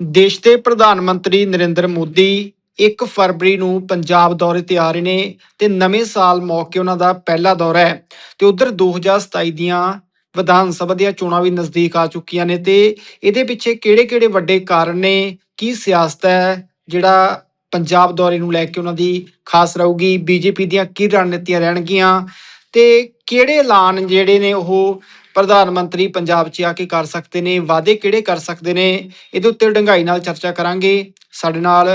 ਦੇਸ਼ ਦੇ ਪ੍ਰਧਾਨ ਮੰਤਰੀ ਨਰਿੰਦਰ ਮੋਦੀ 1 ਫਰਵਰੀ ਨੂੰ ਪੰਜਾਬ ਦੌਰੇ ਤੇ ਆ ਰਹੇ ਨੇ ਤੇ ਨਵੇਂ ਸਾਲ ਮੌਕੇ ਉਹਨਾਂ ਦਾ ਪਹਿਲਾ ਦੌਰਾ ਹੈ ਤੇ ਉਧਰ 2027 ਦੀਆਂ ਵਿਧਾਨ ਸਭਾ ਦੀਆਂ ਚੋਣਾਂ ਵੀ ਨਜ਼ਦੀਕ ਆ ਚੁੱਕੀਆਂ ਨੇ ਤੇ ਇਹਦੇ ਪਿੱਛੇ ਕਿਹੜੇ-ਕਿਹੜੇ ਵੱਡੇ ਕਾਰਨ ਨੇ, ਕੀ ਸਿਆਸਤ ਹੈ, ਜਿਹੜਾ ਪੰਜਾਬ ਦੌਰੇ ਨੂੰ ਲੈ ਕੇ ਉਹਨਾਂ ਦੀ ਖਾਸ ਰਹੂਗੀ, ਬੀਜੇਪੀ ਦੀਆਂ ਕੀ ਰਣਨੀਤੀਆਂ ਰਹਿਣਗੀਆਂ ਤੇ ਕਿਹੜੇ ਐਲਾਨ ਜਿਹੜੇ ਨੇ ਉਹ ਪ੍ਰਧਾਨ ਮੰਤਰੀ ਪੰਜਾਬ 'ਚ ਆ ਕੇ ਕਰ ਸਕਦੇ ਨੇ ਵਾਅਦੇ ਕਿਹੜੇ ਕਰ ਸਕਦੇ ਨੇ ਇਹਦੇ ਉੱਤੇ ਡੰਗਾਈ ਨਾਲ ਚਰਚਾ ਕਰਾਂਗੇ। ਸਾਡੇ ਨਾਲ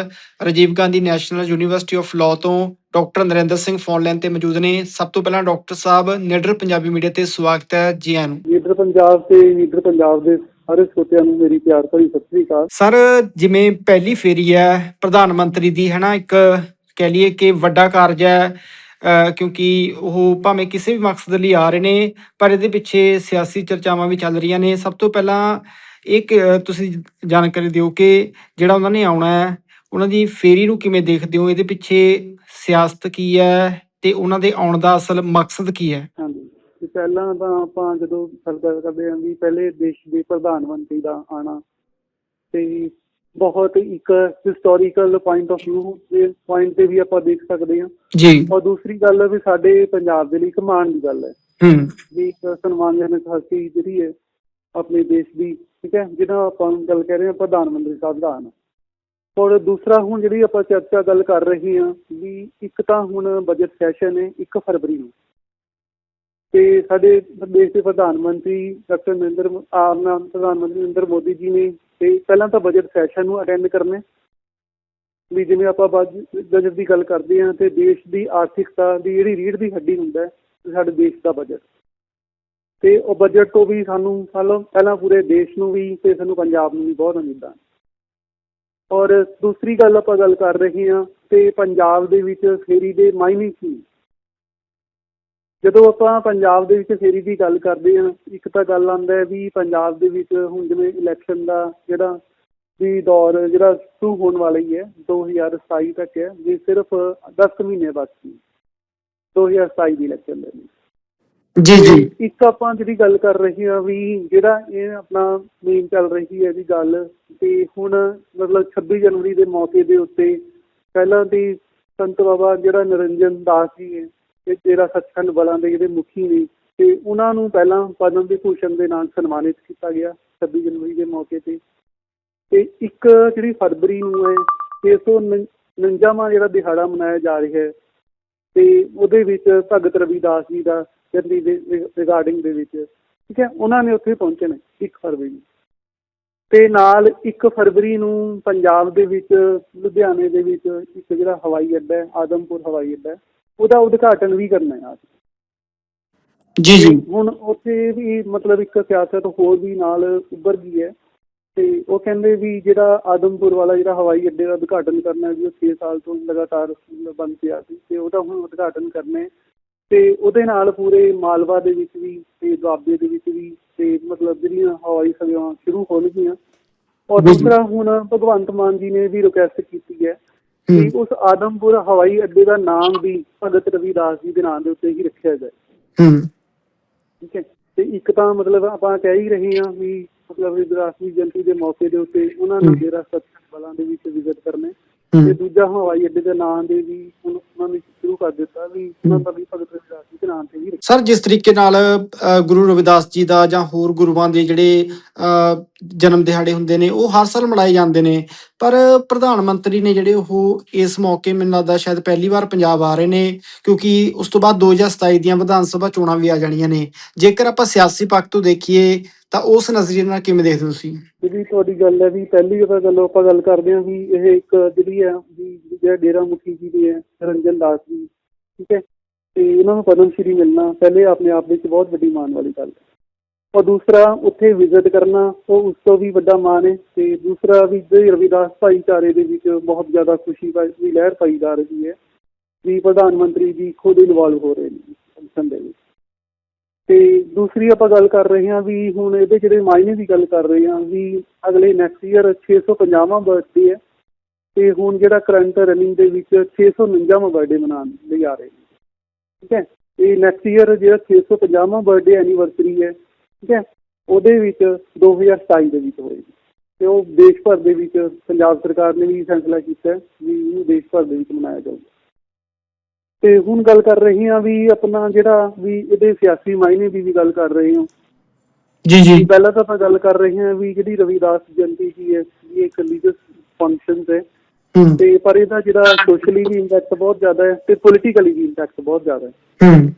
Rajiv Gandhi National University of Law ਤੋਂ doctor Narinder Singh phone line ਤੇ ਮੌਜੂਦ ਨੇ। ਸਭ ਤੋਂ ਪਹਿਲਾਂ ਡਾਕਟਰ ਸਾਹਿਬ ਨਿਡਰ ਪੰਜਾਬੀ ਮੀਡੀਆ ਤੇ ਸਵਾਗਤ ਹੈ ਜੀ ਆਇਆਂ ਨੂੰ। ਪੰਜਾਬ ਤੇ ਲੀਡਰ ਪੰਜਾਬ ਦੇ ਸਾਰੇ ਸਰੋਤਿਆਂ ਨੂੰ ਮੇਰੀ ਪਿਆਰ ਭਰੀ ਸਤਿ ਸ੍ਰੀ ਅਕਾਲ। ਸਰ ਜਿਵੇਂ ਪਹਿਲੀ ਫੇਰੀ ਹੈ ਪ੍ਰਧਾਨ ਮੰਤਰੀ ਦੀ ਹੈ ਨਾ ਇੱਕ ਕਹਿ ਲਈਏ ਕਿ ਵੱਡਾ ਕਾਰਜ ਹੈ। ਕਿਉਂਕਿ ਉਹ ਭਾਵੇਂ ਕਿਸੇ ਵੀ ਮਕਸਦ ਲਈ ਆ ਰਹੇ ਨੇ, ਪਰ ਇਹਦੇ ਪਿੱਛੇ ਸਿਆਸੀ ਚਰਚਾਵਾਂ ਵੀ ਚੱਲ ਰਹੀਆਂ ਨੇ। ਸਭ ਤੋਂ ਪਹਿਲਾਂ ਇਹ ਤੁਸੀਂ ਜਾਣਕਾਰੀ ਦਿਓ ਕਿ ਜਿਹੜਾ ਉਹਨਾਂ ਨੇ ਆਉਣਾ ਹੈ, ਉਹਨਾਂ ਦੀ ਫੇਰੀ ਨੂੰ ਕਿਵੇਂ ਦੇਖਦੇ ਹੋ? ਇਹਦੇ ਪਿੱਛੇ ਸਿਆਸਤ ਕੀ ਹੈ ਤੇ ਉਹਨਾਂ ਦੇ ਆਉਣ ਦਾ ਅਸਲ ਮਕਸਦ ਕੀ ਹੈ? ਹਾਂਜੀ। ਪਹਿਲਾਂ ਤਾਂ ਆਪਾਂ ਜਦੋਂ ਗੱਲ ਕਰਦੇ ਹਾਂ ਵੀ ਪਹਿਲੇ ਦੇਸ਼ ਦੇ ਪ੍ਰਧਾਨ ਮੰਤਰੀ ਦਾ ਆਣਾ ਤੇ ਬਹੁਤ ਇੱਕ ਹਿਸਟੋਰੀਕਲ ਪੁਆਇੰਟ ਆਫ View ਦੇ ਪੁਆਇੰਟ ਤੇ ਵੀ ਆਪਾਂ ਦੇਖ ਸਕਦੇ ਹਾਂ। ਜੀ। ਔਰ ਦੂਸਰੀ ਗੱਲ ਵੀ ਸਾਡੇ ਪੰਜਾਬ ਦੇ ਲਈ ਇੱਕ ਮਾਣ ਦੀ ਗੱਲ ਹੈ। ਹੂੰ। ਵੀ ਇੱਕ ਸਨਮਾਨਜਨਕ ਹਸਤੀ ਜਿਹੜੀ ਹੈ ਆਪਣੇ ਦੇਸ਼ ਦੀ ਠੀਕ ਹੈ ਜਿਹਦਾ ਆਪਾਂ ਗੱਲ ਕਰ ਰਹੇ ਹਾਂ ਪ੍ਰਧਾਨ ਮੰਤਰੀ ਸਾਹਿਬ ਦਾ ਆਉਣਾ। ਔਰ ਦੂਸਰਾ ਹੁਣ ਜਿਹੜੀ ਆਪਾਂ ਚਰਚਾ ਗੱਲ ਕਰ ਰਹੇ ਹਾਂ ਵੀ ਇੱਕ ਤਾਂ ਹੁਣ ਬਜਟ ਸੈਸ਼ਨ ਹੈ 1 ਫਰਵਰੀ ਨੂੰ। ਤੇ ਸਾਡੇ ਦੇਸ਼ ਦੇ ਪ੍ਰਧਾਨ ਮੰਤਰੀ ਡਾਕਟਰ ਨਰਿੰਦਰ ਮੋ- ਪ੍ਰਧਾਨ ਮੰਤਰੀ ਨਰਿੰਦਰ ਮੋਦੀ ਜੀ ਨੇ ਤੇ ਪਹਿਲਾਂ ਤਾਂ ਬਜਟ ਸੈਸ਼ਨ ਨੂੰ ਅਟੈਂਡ ਕਰਨਾ ਵੀ ਜਿਵੇਂ ਆਪਾਂ ਬਜਟ ਦੀ ਗੱਲ ਕਰਦੇ ਹਾਂ ਤੇ ਦੇਸ਼ ਦੀ ਆਰਥਿਕਤਾ ਦੀ ਜਿਹੜੀ ਰੀੜ ਦੀ ਹੱਡੀ ਹੁੰਦਾ ਸਾਡੇ ਦੇਸ਼ ਦਾ ਬਜਟ ਤੇ ਉਹ ਬਜਟ ਤੋਂ ਵੀ ਸਾਨੂੰ ਸਾਲੋਂ ਪਹਿਲਾਂ ਪੂਰੇ ਦੇਸ਼ ਨੂੰ ਵੀ ਤੇ ਸਾਨੂੰ ਪੰਜਾਬ ਨੂੰ ਵੀ ਬਹੁਤ ਉਮੀਦਾਂ ਔਰ ਦੂਸਰੀ ਗੱਲ ਆਪਾਂ ਗੱਲ ਕਰ ਰਹੇ ਹਾਂ ਤੇ ਪੰਜਾਬ ਦੇ ਵਿੱਚ ਫੇਰੀ ਦੇ ਮਾਈਨਿੰਗ ਕੀ ਜਦੋਂ ਆਪਾਂ ਪੰਜਾਬ ਦੇ ਵਿੱਚ ਫੇਰੀ ਦੀ ਗੱਲ ਕਰਦੇ ਹਾਂ ਇੱਕ ਤਾਂ ਗੱਲ ਆਉਂਦਾ ਹੈ ਵੀ ਪੰਜਾਬ ਦੇ ਵਿੱਚ ਹੁਣ ਜਿਵੇਂ ਇਲੈਕਸ਼ਨ ਦਾ ਜਿਹੜਾ ਵੀ ਦੌਰ ਜਿਹੜਾ ਸ਼ੁਰੂ ਹੋਣ ਵਾਲਾ ਹੀ ਹੈ 2027 ਤੱਕ ਹੈ ਵੀ ਸਿਰਫ 10 ਮਹੀਨੇ ਬਾਕੀ 2027 ਦੀ ਇਲੈਕਸ਼ਨ ਦੇ ਲਈ। ਜੀ ਜੀ। ਇੱਕ ਆਪਾਂ ਜਿਹੜੀ ਗੱਲ ਕਰ ਰਹੇ ਹਾਂ ਵੀ ਜਿਹੜਾ ਇਹ ਆਪਣਾ ਮੇਨ ਚੱਲ ਰਹੀ ਹੈ ਜੀ ਗੱਲ ਤੇ ਹੁਣ ਮਤਲਬ 26 ਜਨਵਰੀ ਦੇ ਮੌਕੇ ਦੇ ਉੱਤੇ ਪਹਿਲਾਂ ਦੀ ਸੰਤ ਬਾਬਾ ਜਿਹੜਾ ਨਿਰੰਜਨ ਦਾਸ ਜੀ ਹੈ ਇਹ ਤੇਰਾ ਸੱਚਖੰਡ ਬਲਾਂ ਦੇ ਜਿਹੜੇ ਮੁਖੀ ਨੇ, ਤੇ ਉਹਨਾਂ ਨੂੰ ਪਹਿਲਾਂ ਪਦਮ ਵਿਭੂਸ਼ਣ ਦੇ ਨਾਲ ਸਨਮਾਨਿਤ ਕੀਤਾ ਗਿਆ 26 ਜਨਵਰੀ ਦੇ ਮੌਕੇ ਤੇ। ਤੇ ਇੱਕ ਜਿਹੜੀ ਫਰਵਰੀ ਨੂੰ ਹੈ 649ਵਾਂ ਜਿਹੜਾ ਦਿਹਾੜਾ ਮਨਾਇਆ ਜਾ ਰਿਹਾ ਹੈ, ਤੇ ਉਹਦੇ ਵਿੱਚ ਭਗਤ ਰਵਿਦਾਸ ਜੀ ਦਾ ਜਨਮਦੀ ਦੇ ਰਿਗਾਰਡਿੰਗ ਦੇ ਵਿੱਚ, ਠੀਕ ਹੈ, ਉਹਨਾਂ ਨੇ ਉੱਥੇ ਪਹੁੰਚਣਾ 1 ਫਰਵਰੀ ਨੂੰ। ਤੇ ਨਾਲ 1 ਫਰਵਰੀ ਨੂੰ ਪੰਜਾਬ ਦੇ ਵਿੱਚ, ਲੁਧਿਆਣੇ ਦੇ ਵਿੱਚ ਇੱਕ ਜਿਹੜਾ ਹਵਾਈ ਅੱਡਾ ਹੈ, ਆਦਮਪੁਰ ਹਵਾਈ ਅੱਡਾ ਉਹਦਾ ਉਦਘਾਟਨ ਵੀ ਕਰਨਾ ਹੈ ਅੱਜ। ਜੀ ਜੀ। ਹੁਣ ਉੱਥੇ ਵੀ ਮਤਲਬ ਇੱਕ ਸਿਆਸਤ ਹੋਰ ਵੀ ਨਾਲ ਉੱਭਰ ਗਈ ਹੈ ਤੇ ਉਹ ਕਹਿੰਦੇ ਵੀ ਜਿਹੜਾ ਆਦਮਪੁਰ ਵਾਲਾ ਜਿਹੜਾ ਹਵਾਈ ਅੱਡੇ ਦਾ ਉਦਘਾਟਨ ਕਰਨਾ ਹੈ ਵੀ ਉਹ 6 ਸਾਲ ਤੋਂ ਲਗਾਤਾਰ ਬੰਦ ਪਿਆ ਸੀ ਤੇ ਉਹਦਾ ਹੁਣ ਉਦਘਾਟਨ ਕਰਨਾ ਹੈ ਤੇ ਉਹਦੇ ਨਾਲ ਪੂਰੇ ਮਾਲਵਾ ਦੇ ਵਿੱਚ ਵੀ ਤੇ ਦੁਆਬੇ ਦੇ ਵਿੱਚ ਵੀ ਤੇ ਮਤਲਬ ਜਿਹੜੀਆਂ ਹਵਾਈ ਸੇਵਾਵਾਂ ਸ਼ੁਰੂ ਹੋਣਗੀਆਂ। ਔਰ ਜੀ, ਜੀ। ਦੂਸਰਾ ਹੁਣ ਭਗਵੰਤ ਮਾਨ ਜੀ ਨੇ ਵੀ ਰਿਕੁਐਸਟ ਕੀਤੀ ਹੈ ਹੂੰ। ਉਸ ਆਦਮਪੁਰ ਹਵਾਈ ਅੱਡੇ ਦਾ ਨਾਮ ਵੀ ਭਗਤ ਰਵਿਦਾਸ ਜੀ ਦੇ ਨਾਮ ਦੇ ਉੱਤੇ ਹੀ ਰੱਖਿਆ ਜਾਏ ਹੂੰ। ਠੀਕ ਹੈ। ਤੇ ਇੱਕ ਤਾਂ ਮਤਲਬ ਆਪਾਂ ਕਹਿ ਹੀ ਰਹੇ ਹਾਂ ਵੀ ਮਤਲਬ ਵਿਦਰਾਸੀ ਜਨਤੀ ਦੇ ਮੌਕੇ ਦੇ ਉੱਤੇ ਉਹਨਾਂ ਨੇ। ਡੇਰਾ ਸੱਚਖੰਡ ਬਲਾਂ ਦੇ ਵਿੱਚ ਵਿਜ਼ਿਟ ਕਰਨੇ। ਤੇ ਦੂਜਾ ਹਵਾਈ ਅੱਡੇ ਦੇ ਨਾਂ ਦੇ ਵੀ ਉਹਨਾਂ ਨੇ ਸ਼ੁਰੂ ਕਰ ਦਿੱਤਾ ਵੀ ਉਹਨਾਂ ਦਾ ਵੀ ਭਗਤ ਰਵਿਦਾਸ ਜੀ ਦੇ ਨਾਮ ਤੇ ਰੱਖਿਆ। ਸਰ ਜਿਸ ਤਰੀਕੇ ਨਾਲ ਗੁਰੂ ਰਵਿਦਾਸ ਜੀ ਦਾ ਜਾਂ ਹੋਰ ਗੁਰੂਆਂ ਦੇ ਜਿਹੜੇ ਜਨਮ ਦਿਹਾੜੇ ਹੁੰਦੇ ਨੇ ਉਹ ਹਰ ਸਾਲ ਮਨਾਏ ਜਾਂਦੇ ਨੇ। ਪਰ ਪ੍ਰਧਾਨ ਮੰਤਰੀ ਨੇ ਜਿਹੜੇ ਉਹ ਇਸ ਮੌਕੇ ਮੈਨੂੰ ਲੱਗਦਾ ਸ਼ਾਇਦ ਪਹਿਲੀ ਵਾਰ ਪੰਜਾਬ ਆ ਰਹੇ ਨੇ ਕਿਉਂਕਿ ਉਸ ਤੋਂ ਬਾਅਦ 2027 ਦੀਆਂ ਵਿਧਾਨ ਸਭਾ ਚੋਣਾਂ ਵੀ ਆ ਜਾਣੀਆਂ ਨੇ। ਜੇਕਰ ਆਪਾਂ ਸਿਆਸੀ ਪੱਖ ਤੋਂ ਦੇਖੀਏ ਤਾਂ ਉਸ ਨਜ਼ਰੀਏ ਨਾਲ ਕਿਵੇਂ ਦੇਖਦੇ ਹੋ ਤੁਸੀਂ? ਜਿਹੜੀ ਤੁਹਾਡੀ ਗੱਲ ਹੈ ਵੀ ਪਹਿਲੀ ਤਾਂ ਗੱਲ ਆਪਾਂ ਗੱਲ ਕਰਦੇ ਹਾਂ ਵੀ ਇਹ ਇੱਕ ਜਿਹੜੀ ਹੈ ਵੀ ਜਿਹੜਾ ਡੇਰਾ ਮੁਖੀ ਜੀ ਦੀ ਹੈ ਰੰਜਨ ਦਾਸ ਜੀ ਠੀਕ ਹੈ? ਤੇ ਇਹਨਾਂ ਨੂੰ ਪਦਮ ਸ਼੍ਰੀ ਮਿਲਣਾ ਪਹਿਲੇ ਆਪਣੇ ਆਪ ਵਿੱਚ ਬਹੁਤ ਵੱਡੀ ਮਾਣ ਵਾਲੀ ਗੱਲ ਹੈ। ਔਰ ਦੂਸਰਾ, ਉੱਥੇ ਵਿਜ਼ਿਟ ਕਰਨਾ, ਉਹ ਉਸ ਤੋਂ ਵੀ ਵੱਡਾ ਮਾਣ ਹੈ ਤੇ ਦੂਸਰਾ ਵੀ ਜਿਹੜੇ ਰਵਿਦਾਸ ਭਾਈਚਾਰੇ ਦੇ ਵਿੱਚ ਬਹੁਤ ਜ਼ਿਆਦਾ ਖੁਸ਼ੀ ਪਾ- ਦੀ ਲਹਿਰ ਪਾਈ ਜਾ ਰਹੀ ਹੈ ਵੀ ਪ੍ਰਧਾਨ ਮੰਤਰੀ ਜੀ ਖੁਦ ਇਨਵੋਲਵ ਹੋ ਰਹੇ ਨੇ ਫੰਕਸ਼ਨ ਦੇ ਵਿੱਚ। ਤੇ ਦੂਸਰੀ ਆਪਾਂ ਗੱਲ ਕਰ ਰਹੇ ਹਾਂ ਵੀ ਹੁਣ ਇਹਦੇ ਜਿਹੜੇ ਮਾਇਨੇ ਦੀ ਗੱਲ ਕਰ ਰਹੇ ਹਾਂ ਵੀ ਅਗਲੇ ਨੈਕਸਟ ਈਅਰ 650ਵਾਂ ਬਰਥਡੇ ਹੈ ਤੇ ਹੁਣ ਜਿਹੜਾ ਕਰੰਟ ਰਨਿੰਗ ਦੇ ਵਿੱਚ 649ਵਾਂ ਬਰਥਡੇ ਮਨਾਉਣ ਲਈ ਆ ਰਹੇ ਨੇ। ਠੀਕ ਹੈ? ਇਹ ਨੈਕਸਟ ਈਅਰ ਜਿਹੜਾ 650ਵਾਂ ਬਰਥਡੇ ਐਨੀਵਰਸਰੀ ਹੈ ਠੀਕ ਹੈ? ਉਹਦੇ ਵਿੱਚ 2027 ਦੇ ਵਿੱਚ ਹੋਏਗੀ। ਤੇ ਉਹ ਦੇਸ਼ ਭਰ ਦੇ ਵਿੱਚ ਪੰਜਾਬ ਸਰਕਾਰ ਨੇ ਵੀ ਫੈਸਲਾ ਕੀਤਾ ਵੀ ਇਹਨੂੰ ਦੇਸ਼ ਭਰ ਦੇ ਵਿੱਚ ਮਨਾਇਆ ਜਾਊਗਾ। ਤੇ ਹੁਣ ਗੱਲ ਕਰ ਰਹੇ ਹਾਂ ਵੀ ਆਪਣਾ ਜਿਹੜਾ ਵੀ ਇਹਦੇ ਸਿਆਸੀ ਮਾਇਨੇ ਦੀ ਵੀ ਗੱਲ ਕਰ ਰਹੇ ਹਾਂ। ਜੀ ਜੀ। ਪਹਿਲਾਂ ਤਾਂ ਆਪਾਂ ਗੱਲ ਕਰ ਰਹੇ ਹਾਂ ਵੀ ਜਿਹੜੀ ਰਵਿਦਾਸ ਜਯੰਤੀ ਕੀ ਹੈ ਇਹ ਇੱਕ ਰਿਲੀਜੀਅਸ ਫੰਕਸ਼ਨ ਹੂੰ। ਤੇ ਪਰ ਇਹਦਾ ਜਿਹੜਾ ਸੋਸ਼ਲੀ ਵੀ ਇੰਪੈਕਟ ਬਹੁਤ ਜ਼ਿਆਦਾ ਹੈ ਤੇ ਪੋਲੀਟੀਕਲੀ ਵੀ ਇੰਪੈਕਟ ਬਹੁਤ ਜ਼ਿਆਦਾ ਹੈ।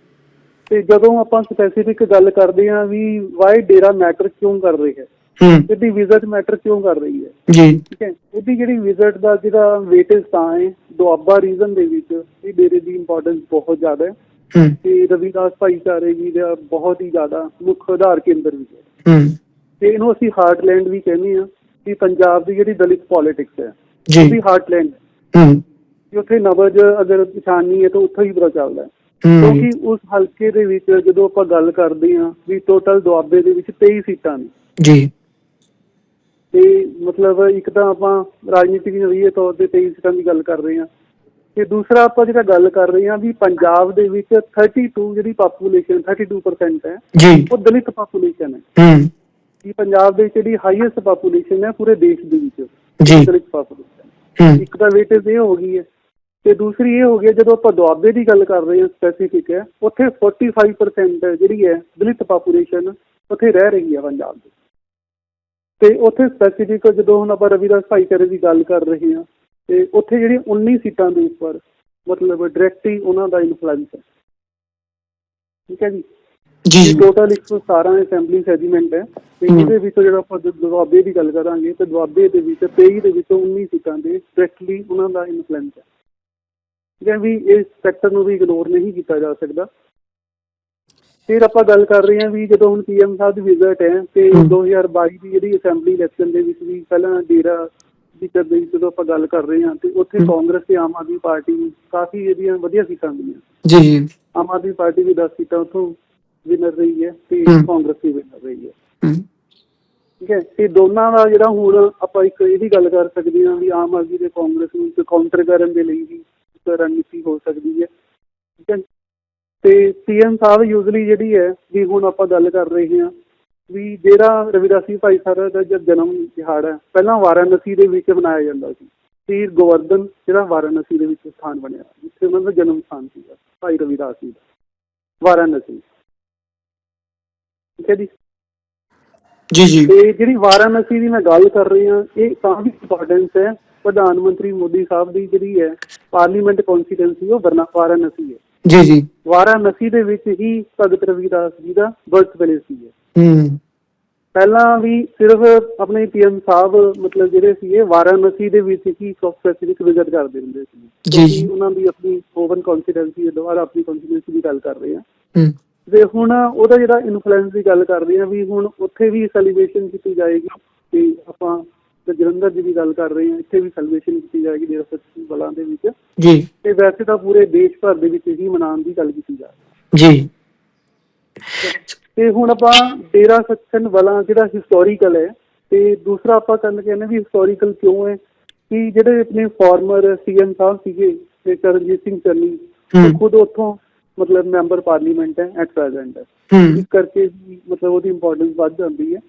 ਤੇ ਜਦੋਂ ਆਪਾਂ ਸਪੈਸੀਫਿਕ ਗੱਲ ਕਰਦੇ ਹਾਂ ਵੀ ਵਾਈ ਡੇਰਾ ਮੈਟਰ ਕਿਉਂ ਕਰ ਰਹੀ ਹੈ ਇਹਦੀ ਵਿਜ਼ਿਟ ਮੈਟਰ ਕਿਉਂ ਕਰ ਰਹੀ ਹੈ? ਜੀ। ਠੀਕ ਹੈ ਇਹਦੀ ਜਿਹੜੀ ਵਿਜ਼ਿਟ ਦਾ ਜਿਹੜਾ ਵੇਟੇਜ ਤਾਂ ਹੈ ਦੁਆਬਾ ਰੀਜ਼ਨ ਦੇ ਵਿੱਚ ਇਹ ਡੇਰੇ ਦੀ ਇੰਪੋਰਟੈਂਸ ਬਹੁਤ ਜ਼ਿਆਦਾ ਹੈ। ਤੇ ਰਵਿਦਾਸ ਭਾਈਚਾਰੇ ਜੀ ਦਾ ਬਹੁਤ ਹੀ ਜ਼ਿਆਦਾ ਮੁੱਖ ਆਧਾਰ ਕੇਂਦਰ ਵੀ ਹੈ। ਹੂੰ। ਤੇ ਇਹਨੂੰ ਅਸੀਂ ਹਾਰਟਲੈਂਡ ਵੀ ਕਹਿੰਦੇ ਹਾਂ ਕਿ ਪੰਜਾਬ ਦੀ ਜਿਹੜੀ ਦਲਿਤ ਪੋਲਿਟਿਕਸ ਹੈ ਉਹ ਜੀ ਵੀ ਹਾਰਟਲੈਂਡ ਹੂੰ। ਕਿ ਉੱਥੇ ਨਬਜ ਅਗਰ ਪਛਾਣਨੀ ਹੈ ਤਾਂ ਉੱਥੇ ਹੀ ਪਤਾ ਚੱਲਦਾ ਹੈ। ਕਿਉਂਕਿ ਉਸ ਹਲਕੇ ਦੇ ਵਿੱਚ ਜਦੋਂ ਆਪਾਂ ਗੱਲ ਕਰਦੇ ਹਾਂ ਵੀ ਟੋਟਲ ਦੁਆਬੇ ਦੇ ਵਿੱਚ 23 ਸੀਟਾਂ ਨੇ। ਜੀ। ਤੇ ਮਤਲਬ ਇੱਕ ਤਾਂ ਆਪਾਂ ਰਾਜਨੀਤਿਕ ਨਜ਼ਰੀਏ ਤੌਰ ਤੇ 23 ਸੀਟਾਂ ਦੀ ਗੱਲ ਕਰ ਰਹੇ ਹਾਂ। ਤੇ ਦੂਸਰਾ ਆਪਾਂ ਜਿਹੜਾ ਗੱਲ ਕਰ ਰਹੇ ਹਾਂ ਵੀ ਪੰਜਾਬ ਦੇ ਵਿੱਚ 32 ਜਿਹੜੀ ਪਾਪੂਲੇਸ਼ਨ 32% ਹੈ ਜੀ। ਉਹ ਦਲਿਤ ਪਾਪੂਲੇਸ਼ਨ ਹੈ। ਹੂੰ। ਕਿ ਪੰਜਾਬ ਦੇ ਵਿੱਚ ਜਿਹੜੀ ਹਾਈਐਸਟ ਪਾਪੂਲੇਸ਼ਨ ਹੈ ਪੂਰੇ ਦੇਸ਼ ਦੇ ਵਿੱਚ। ਜੀ। ਇੱਕ ਤਾਂ ਵੇਟੇਜ ਇਹ ਹੋ ਗਈ ਹੈ ਤੇ ਦੂਸਰੀ ਇਹ ਹੋ ਗਈ ਜਦੋਂ ਆਪਾਂ ਦੁਆਬੇ ਦੀ ਗੱਲ ਕਰ ਰਹੇ ਹਾਂ ਸਪੈਸੀਫਿਕ ਹੈ ਉੱਥੇ 45% ਜਿਹੜੀ ਹੈ ਦਲਿਤ ਪਾਪੂਲੇਸ਼ਨ ਉੱਥੇ ਰਹਿ ਰਹੀ ਹੈ ਪੰਜਾਬ ਦੇ। ਤੇ ਉੱਥੇ ਸਪੈਸੀਫਿਕ ਜਦੋਂ ਹੁਣ ਆਪਾਂ ਰਵਿਦਾਸ ਭਾਈਚਾਰੇ ਦੀ ਗੱਲ ਕਰ ਰਹੇ ਹਾਂ ਤੇ ਉੱਥੇ ਜਿਹੜੀ 19 ਸੀਟਾਂ ਦੇ ਉੱਪਰ ਮਤਲਬ ਡਾਇਰੈਕਟਲੀ ਉਹਨਾਂ ਦਾ ਇਨਫਲੂਐਂਸ ਹੈ। ਠੀਕ ਹੈ ਜੀ? ਜੀ ਟੋਟਲ 117 ਅਸੈਂਬਲੀ ਸੈਗਮੈਂਟ ਹੈ ਤੇ। ਇਹਦੇ ਵਿੱਚੋਂ ਜਿਹੜਾ ਆਪਾਂ ਦੁਆਬੇ ਦੀ ਗੱਲ ਕਰਾਂਗੇ ਤੇ ਦੁਆਬੇ ਦੇ ਵਿੱਚ 23 ਦੇ ਵਿੱਚੋਂ 19 ਸੀਟਾਂ ਦੇ ਡਾਇਰੈਕਟਲੀ ਉਹਨਾਂ ਦਾ ਇਨਫਲੂਐਂਸ ਹੈ ਹੈ ਵੀ ਇਸ ਸੈਕਟਰ ਨੂੰ ਵੀ ਇਗਨੋਰ ਨਹੀਂ ਕੀਤਾ ਜਾ ਸਕਦਾ ਫਿਰ ਆਪਾਂ ਗੱਲ ਕਰ ਰਹੇ ਹਾਂ ਵੀ ਜਦੋਂ ਹੁਣ ਪੀਐਮ ਸਾਹਿਬ ਦੀ ਵਿਜ਼ਿਟ ਹੈ ਤੇ ਹਮ। 2022 ਦੀ ਜਿਹੜੀ ਅਸੈਂਬਲੀ ਇਲੈਕਸ਼ਨ ਦੇ ਵਿੱਚ ਵੀ ਪਹਿਲਾਂ ਡੇਰਾ ਦੀ ਕਰਦੇ ਜਦੋਂ ਆਪਾਂ ਗੱਲ ਕਰ ਰਹੇ ਹਾਂ ਤੇ ਉੱਥੇ। ਕਾਂਗਰਸ ਤੇ ਆਮ ਆਦਮੀ ਪਾਰਟੀ ਕਾਫੀ ਇਹਦੀਆਂ ਵਧੀਆ ਸੀਟਾਂ ਮਿਲੀਆਂ ਜੀ ਜੀ ਆਮ ਆਦਮੀ ਪਾਰਟੀ ਵੀ 10 ਸੀਟਾਂ ਉੱਥੋਂ ਵਿਨਰ ਰਹੀ ਹੈ ਤੇ। ਕਾਂਗਰਸ ਵੀ ਵਿਨਰ ਰਹੀ ਹੈ। ਠੀਕ ਹੈ ਤੇ ਦੋਨਾਂ ਦਾ ਜਿਹੜਾ ਹੁਣ ਆਪਾਂ ਇੱਕ ਇਹ ਵੀ ਗੱਲ ਕਰ ਸਕਦੇ ਹਾਂ ਵੀ ਆਮ ਆਦਮੀ ਤੇ ਕਾਂਗਰਸ ਨੂੰ ਇੱਕ ਕਾਊਂਟਰ ਕਰਨ ਦੇ ਲਈ ਵੀ ਰਣਨੀਤੀ ਹੋ ਸਕਦੀ ਹੈ। ਠੀਕ ਹੈ। ਤੇ ਸੀਐਮ ਸਾਹਿਬ ਯੂਜ਼ਲੀ ਜਿਹੜੀ ਹੈ ਵੀ ਹੁਣ ਆਪਾਂ ਗੱਲ ਕਰ ਰਹੇ ਹਾਂ ਵੀ ਜਿਹੜਾ ਰਵਿਦਾਸੀ ਭਾਈਚਾਰਾ ਦਾ ਜਦ ਜਨਮ ਦਿਹਾੜਾ ਹੈ ਪਹਿਲਾਂ ਵਾਰਾਣਸੀ ਦੇ ਵਿੱਚ ਮਨਾਇਆ ਜਾਂਦਾ ਸੀ। ਪੀਰ ਗੋਵਰਧਨ ਜਿਹੜਾ ਵਾਰਾਣਸੀ ਦੇ ਵਿੱਚ ਸਥਾਨ ਬਣਿਆ ਜਿੱਥੇ ਉਹਨਾਂ ਦਾ ਜਨਮ ਸਥਾਨ ਸੀਗਾ ਭਾਈ ਰਵਿਦਾਸ ਜੀ ਦਾ ਵਾਰਾਣਸੀ। ਠੀਕ ਹੈ ਜੀ? ਜੀ ਜੀ। ਤੇ ਜਿਹੜੀ ਵਾਰਾਣਸੀ ਦੀ ਮੈਂ ਗੱਲ ਕਰ ਰਹੀ ਹਾਂ ਇਹ ਤਾਂ ਵੀ ਇੰਪੋਰਟੈਂਸ ਹੈ। ਪ੍ਰਧਾਨ ਮੰਤਰੀ ਮੋਦੀ ਸਾਹਿਬ ਦੀ ਜਿਹੜੀ ਹੈ ਪਾਰਲੀਮੈਂਟ ਕੌਨਸਟੀਟੈਂਸੀ ਉਹ ਵਰਨਾ ਵਾਰਾਣਸੀ ਹੈ। ਜੀ ਜੀ। ਵਾਰਾਣਸੀ ਦੇ ਵਿੱਚ ਹੀ ਭਗਤ ਰਵਿਦਾਸ ਜੀ ਦਾ ਬਰਥ ਪਲੇਸ ਸੀ ਹੂੰ। ਪਹਿਲਾਂ ਵੀ ਸਿਰਫ ਆਪਣੇ ਪੀਐਮ ਸਾਹਿਬ ਮਤਲਬ ਜਿਹੜੇ ਸੀਗੇ ਵਾਰਾਣਸੀ ਦੇ ਵਿੱਚ ਹੀ ਸਪੈਸੀਫਿਕ ਵਿਜ਼ਿਟ ਕਰਦੇ ਹੁੰਦੇ ਸੀ। ਜੀ, ਜੀ। ਉਹਨਾਂ ਦੀ ਆਪਣੀ ਓਵਨ ਕੌਨਫੀਡੈਂਸੀ ਦੁਆਰਾ ਆਪਣੀ ਕੌਨਫੀਡੈਂਸ ਦੀ ਗੱਲ ਕਰ ਰਹੇ ਹਾਂ। ਹੂੰ। ਤੇ ਹੁਣ ਉਹਦਾ ਜਿਹੜਾ ਇਨਫਲੂਐਂਸ ਦੀ ਗੱਲ ਕਰਦੇ ਆ ਵੀ ਹੁਣ ਉੱਥੇ ਵੀ ਸੈਲੀਬ੍ਰੇਸ਼ਨ ਕੀਤੀ ਜਾਏਗੀ ਤੇ ਆਪਾਂ ਤੇ ਜਲੰਧਰ ਦੀ ਵੀ ਗੱਲ ਕਰ ਰਹੇ ਹਾਂ ਇੱਥੇ ਵੀ ਸੈਲੀਬ੍ਰੇਸ਼ਨ ਕੀਤੀ ਜਾਏਗੀ ਡੇਰਾ ਸੱਚੀ ਬਲਾਂ ਦੇ ਵਿੱਚ। ਜੀ। ਤੇ ਵੈਸੇ ਤਾਂ ਪੂਰੇ ਦੇਸ਼ ਭਰ ਦੇ ਵਿੱਚ ਹੀ ਮਨਾਉਣ ਦੀ ਗੱਲ ਕੀਤੀ ਜਾ ਰਹੀ ਜੀ। ਤੇ ਹੁਣ ਆਪਾਂ ਡੇਰਾ ਸੱਚਨ ਵਾਲਾ ਜਿਹੜਾ ਹਿਸਟੋਰੀਕਲ ਹੈ ਤੇ ਦੂਸਰਾ ਆਪਾਂ ਕਰਨ ਕਹਿੰਦੇ ਵੀ ਹਿਸਟੋਰੀਕਲ ਕਿਉਂ ਹੈ ਕਿ ਜਿਹੜੇ ਆਪਣੇ ਫਾਰਮਰ ਸੀਐਮ ਸਾਹਿਬ ਸੀਗੇ ਤੇ ਕਰਨਜੀਤ ਸਿੰਘ ਚੰਨੀ ਖੁਦ ਉੱਥੋਂ ਮਤਲਬ ਮੈਂਬਰ ਪਾਰਲੀਮੈਂਟ ਹੈ ਐਟ ਪ੍ਰੈਜ਼ੈਂਟ ਹੂੰ। ਇਸ ਕਰਕੇ ਵੀ ਮਤਲਬ ਉਹਦੀ ਇੰਪੋਰਟੈਂਸ ਵੱਧ ਜਾਂਦੀ ਹੈ।